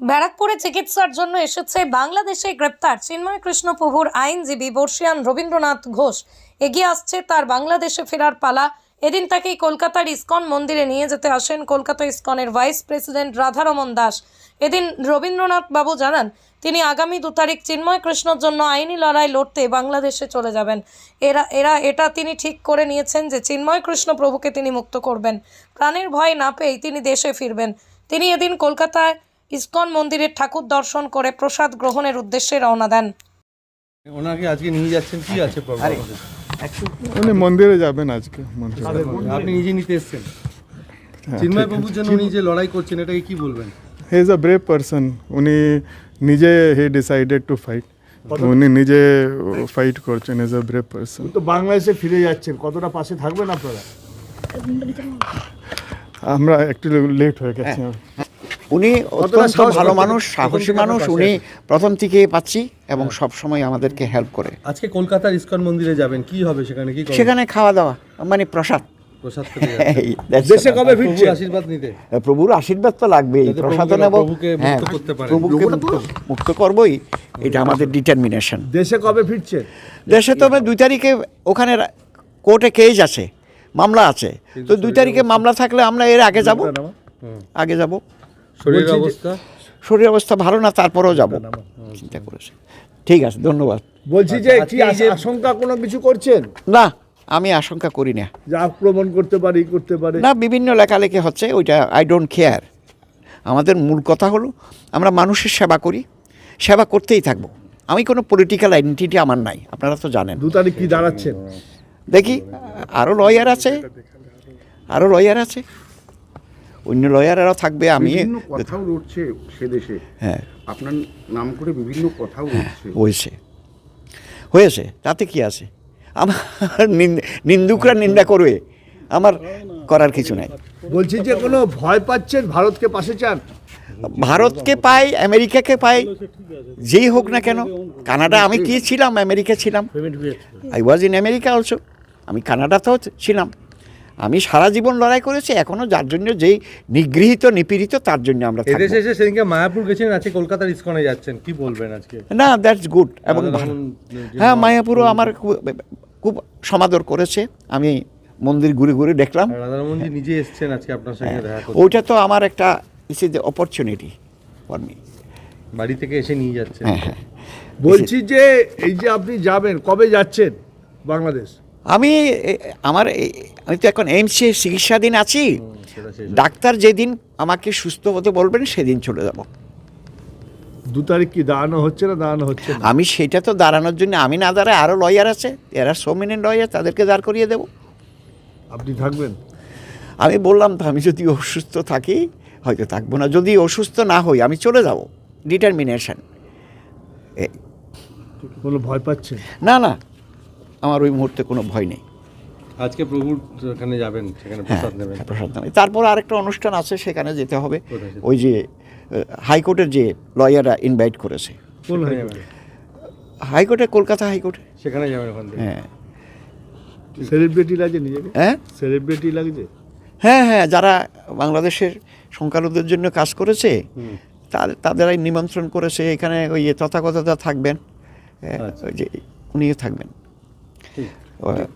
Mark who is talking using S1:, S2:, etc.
S1: ব্যারাকপুরে চিকিৎসার জন্য এসেছে বাংলাদেশে গ্রেপ্তার চিন্ময় কৃষ্ণ প্রভুর আইনজীবী বর্ষিয়ান রবীন্দ্রনাথ ঘোষ। এগিয়ে আসছে তার বাংলাদেশে ফেরার পালা। এদিন তাকেই কলকাতার ইস্কন মন্দিরে নিয়ে যেতে আসেন কলকাতা ইস্কনের ভাইস প্রেসিডেন্ট রাধারমন দাস। এদিন রবীন্দ্রনাথ বাবু জানান, তিনি আগামী দু তারিখ চিন্ময় কৃষ্ণর জন্য আইনি লড়াই লড়তে বাংলাদেশে চলে যাবেন। এরা এরা, এটা তিনি ঠিক করে নিয়েছেন যে চিন্ময় কৃষ্ণ প্রভুকে তিনি মুক্ত করবেন। প্রাণের ভয় না পেয়েই তিনি দেশে ফিরবেন। তিনি এদিন কলকাতায় ইসকন মন্দিরের ঠাকুর দর্শন করে প্রসাদ গ্রহণের উদ্দেশ্যে রওনা দেন।
S2: ওনাকে আজকে নিয়ে যাচ্ছেন কি আছে প্রবলেম?
S3: উনি মন্দিরে যাবেন আজকে মন্দিরে।
S2: আপনি নিজে নিতে এসেছেন। চিন্ময় বাবুর জন্য উনি যে লড়াই করছেন এটাকে কি বলবেন?
S3: He is a brave person উনি নিজে হি ডিসাইডেড টু ফাইট উনি নিজে ফাইট করছেন ইজ আ ব্রেভ পারসন
S4: তো বাংলাদেশে ফিরে যাচ্ছেন কতটা পাশে থাকবেন আপনারা?
S3: আমরা একটু লেট হয়ে গেছি।
S5: উনি অত্যন্ত ভালো মানুষ সাহসী মানুষ উনি প্রথম থেকে পাচ্ছি এবং সব সময় আমাদেরকে হেল্প করে।
S2: আজকে কলকাতার ইসকন মন্দিরে যাবেন কি হবে সেখানে কি
S5: সেখানে খাওয়া দাওয়া মানে প্রসাদ।
S4: দেশে কবে
S2: প্রভুর আশীর্বাদ নিতে।
S5: প্রভুর আশীর্বাদ তো লাগবেই প্রসাদ নেব।
S2: প্রভুকে মুক্ত
S5: হ্যাঁ
S2: করতে পারেন।
S5: প্রভুকে মুক্ত মুক্ত করবই এটা আমাদের ডিটারমিনেশন
S4: দেশে কবে ফিরছেন
S5: দেশে তো আমরা দুই তারিখে ওখানে কোর্টে কেস আছে মামলা আছে। তো দুই তারিখে মামলা থাকলে আমরা এর আগে যাব। আগে যাব।
S2: শরীরের অবস্থা?
S5: শরীর অবস্থা ভালো না তারপরেও যাব। চিন্তা করেছে ঠিক আছে ধন্যবাদ।
S4: বলছি যে
S2: আচ্ছা,
S4: কি আশঙ্কা কোনো কিছু করছেন?
S5: না আমি আশঙ্কা করি না।
S4: যে আক্রমণ করতে পারে ই করতে পারে?
S5: না বিভিন্ন লেখালেখি হচ্ছে ওইটা আই ডোন্ট কেয়ার আমাদের মূল কথা হলো আমরা মানুষের সেবা করি সেবা করতেই থাকব। আমি কোনো পলিটিক্যাল আইডেন্টিটি আমার নাই আপনারা তো জানেন।
S4: দু তারিখ কি দাঁড়াচ্ছেন?
S5: দেখি আরও লয়ার আছে আরও লয়ার আছে। অন্য লয়ারেরাও থাকবে আমি
S6: বিভিন্ন কথাও উঠছে সে দেশে।
S5: হ্যাঁ।
S6: আপনার নাম করে বিভিন্ন কথাও উঠছে।
S5: হয়েছে। হয়েছে তাতে কি আছে? আমার নিন্দুকরা নিন্দা করবে আমার করার কিছু নাই।
S4: বলছি যে কোনো ভয় পাচ্ছেন ভারতকে পাশে চান?
S5: ভারতকে পাই আমেরিকাকে পাই যেই হোক না কেন। কানাডা আমি কি ছিলাম? আমেরিকা ছিলাম। I was in America also আমি কানাডাতেও ছিলাম। আমি সারা জীবন লড়াই করেছি এখনও যার জন্য যেই নিগৃহীত নিপীড়িত তার জন্য আমরা
S2: এদেশে এসে সেদিনকে মায়াপুর গেছেন আজকে কলকাতার ইস্কনে যাচ্ছেন কি বলবেন আজকে?
S5: না দ্যাটস গুড এবং হ্যাঁ মায়াপুরও আমার খুব- খুব সমাদর করেছে। আমি মন্দির ঘুরে ঘুরে দেখলাম।
S2: রাধারমণজি নিজে এসেছেন আজকে আপনার সঙ্গে দেখা
S5: ওইটা তো আমার একটা is is opportunity for me
S2: বাড়ি থেকে এসে নিয়ে যাচ্ছেন।
S5: হ্যাঁ হ্যাঁ।
S4: বলছি যে এই যে আপনি যাবেন কবে যাচ্ছেন বাংলাদেশ?
S5: আমি আমার আমি তো এখন এইমসে চিকিৎসাধীন আছি। ডাক্তার যেদিন আমাকে সুস্থ হতে বলবেন সেদিন চলে যাব।
S4: দু তারিখ কি দাঁড়ানো হচ্ছে না দাঁড়ানো হচ্ছে
S5: আমি সেটা তো দাঁড়ানোর জন্য আমি না দাঁড়ায় আরও লয়ার আছে এরা সো মেনি লয়ার তাদেরকে দাঁড় করিয়ে দেবো।
S4: আপনি থাকবেন?
S5: আমি বললাম তো আমি যদি অসুস্থ থাকি হয়তো থাকব না। যদি অসুস্থ না হই আমি চলে যাব। ডিটারমিনেশন
S4: কোনো ভয় পাচ্ছেন?
S5: না না আমার ওই মুহূর্তে কোনো ভয় নেই।
S2: আজকে প্রভুর ওখানে যাবেন সেখানে
S5: হ্যাঁ
S2: প্রসাদ নেবেন।
S5: প্রসাদ নেবে। তারপর আরেকটা অনুষ্ঠান আছে সেখানে যেতে হবে। ওই যে হাইকোর্টের যে লয়াররা ইনভাইট করেছে।
S4: হাইকোর্টে?
S5: কলকাতা হাইকোর্টে।
S2: সেখানে যাবেন ওখান
S5: হ্যাঁ।
S4: সেলিব্রিটি লাগে নিজেকে?
S5: হ্যাঁ?
S4: সেলিব্রিটি লাগছে?
S5: হ্যাঁ হ্যাঁ যারা বাংলাদেশের সংখ্যালঘুদের জন্য কাজ করেছে তাদের তাদেরাই নিমন্ত্রণ করেছে। এখানে ওই যে থাকবেন। হ্যাঁ,
S2: আচ্ছা।
S5: ওই যে উনিও থাকবেন।
S2: ঠিক।
S5: ও-